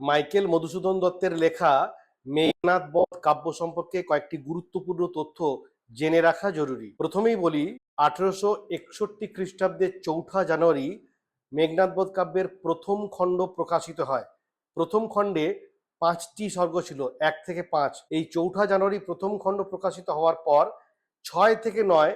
Michael Madhusudan দত্তের লেখা মেঘনাথ বধ কাব্য সম্পর্কে কয়েকটি গুরুত্বপূর্ণ তথ্য জেনে রাখা জরুরি। প্রথমেই বলি, আঠেরোশো একষট্টি খ্রিস্টাব্দের চৌঠা জানুয়ারি মেঘনাথ বধ কাব্যের প্রথম খণ্ড প্রকাশিত হয়। প্রথম খণ্ডে পাঁচটি স্বর্গ ছিল, এক থেকে পাঁচ। এই চৌঠা জানুয়ারি প্রথম খণ্ড প্রকাশিত হওয়ার পর ছয় থেকে নয়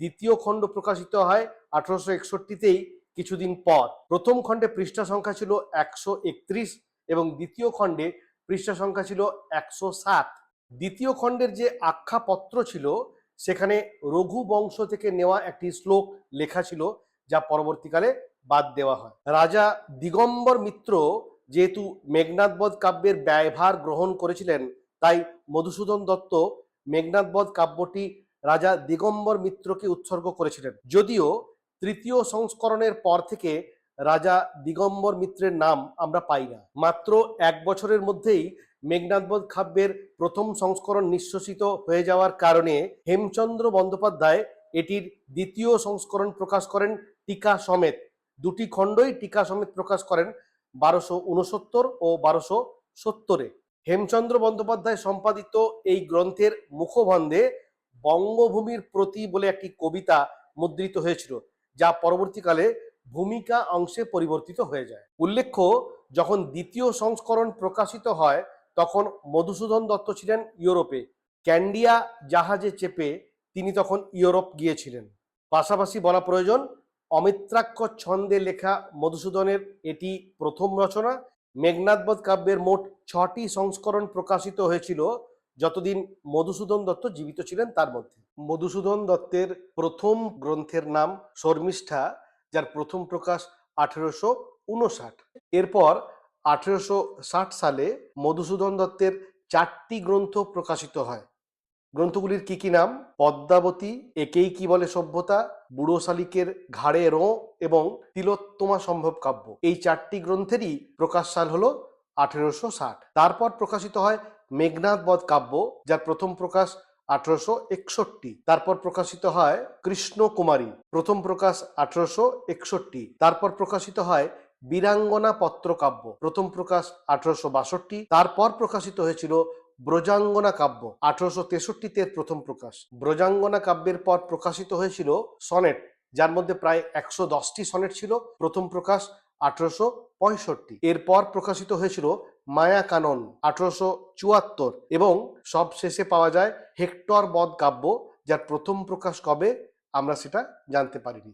দ্বিতীয় খণ্ড প্রকাশিত হয় আঠারোশো একষট্টিতেই কিছুদিন পর। প্রথম খণ্ডে পৃষ্ঠা সংখ্যা ছিল একশো একত্রিশ এবং দ্বিতীয় খণ্ডে পৃষ্ঠা সংখ্যা ছিল একশো সাত। দ্বিতীয় খণ্ডের যে আখ্যাপত্র ছিল, সেখানে রঘু বংশ থেকে নেওয়া একটি শ্লোক লেখা ছিল, যা পরবর্তীকালে বাদ দেওয়া হয়। রাজা দিগম্বর মিত্র যেহেতু মেঘনাথবধ কাব্যের ব্যয়ভার গ্রহণ করেছিলেন, তাই মধুসূদন দত্ত মেঘনাথবধ কাব্যটি রাজা দিগম্বর মিত্রকে উৎসর্গ করেছিলেন। যদিও তৃতীয় সংস্করণের পর থেকে রাজা দিগম্বর মিত্রের নাম আমরা পাই না। মাত্র এক বছরের মধ্যেই মেঘনাথবধ কাব্যের প্রথম সংস্করণ নিঃশ্বসিত হয়ে যাওয়ার কারণে হেমচন্দ্র বন্দ্যোপাধ্যায় এটির দ্বিতীয় সংস্করণ প্রকাশ করেন টিকা সমেত। দুটি খণ্ডই টিকা সমেত প্রকাশ করেন বারোশো উনসত্তর ও বারোশো সত্তরে। হেমচন্দ্র বন্দ্যোপাধ্যায় সম্পাদিত এই গ্রন্থের মুখবন্ধে বঙ্গভূমির প্রতি বলে একটি কবিতা মুদ্রিত হয়েছিল, যা পরবর্তীকালে ভূমিকা অংশে পরিবর্তিত হয়ে যায়। উল্লেখ্য, যখন দ্বিতীয় সংস্করণ প্রকাশিত হয়, তখন মধুসূদন দত্ত ছিলেন ইউরোপে। ক্যান্ডিয়া জাহাজে চেপে তিনি তখন ইউরোপ গিয়েছিলেন। পাশাপাশি বলা প্রয়োজন অমিত্রাক্ষর ছন্দে লেখা মধুসূদনের এটি প্রথম রচনা। মেঘনাথবধ কাব্যের মোট ছটি সংস্করণ প্রকাশিত হয়েছিল, যতদিন মধুসূদন দত্ত জীবিত ছিলেন তার মধ্যে। মধুসূদন দত্তের প্রথম গ্রন্থের নাম শর্মিষ্ঠা যার প্রথম প্রকাশ আঠেরোশো উনষাট। এরপর আঠেরোশো ষাট সালে মধুসূদন দত্তের চারটি গ্রন্থ প্রকাশিত হয়। গ্রন্থগুলির কি কি নাম? পদ্মাবতী, একেই কি বলে সভ্যতা? বুড়ো শালিকের ঘাড়ে রো এবং তিলোত্তমা সম্ভব কাব্য। এই চারটি গ্রন্থেরই প্রকাশ সাল হল আঠেরোশো ষাট। তারপর প্রকাশিত হয় মেঘনাথ বধ কাব্য, যার প্রথম প্রকাশ আঠারোশো একষট্টি। তারপর প্রকাশিত হয় কৃষ্ণ কুমারী প্রথম প্রকাশ আঠারোশো একষট্টি। তারপর প্রকাশিত হয় বীরাঙ্গনা পত্র কাব্য প্রথম প্রকাশ আঠারোশো বাষট্টি। তারপর প্রকাশিত হয়েছিল ব্রজাঙ্গনা কাব্য। আঠারোশো তেষট্টিতে প্রথম প্রকাশ। ব্রজাঙ্গনা কাব্যের পর প্রকাশিত হয়েছিল সনেট, যার মধ্যে প্রায় একশো দশটি সনেট ছিল। প্রথম প্রকাশ আঠারোশো পঁয়ষট্টি। এরপর প্রকাশিত হয়েছিল মায়া কানন আঠারোশো চুয়াত্তর এবং সব শেষে পাওয়া যায় হেক্টর বধ কাব্য, যার প্রথম প্রকাশ কবে, আমরা সেটা জানতে পারিনি।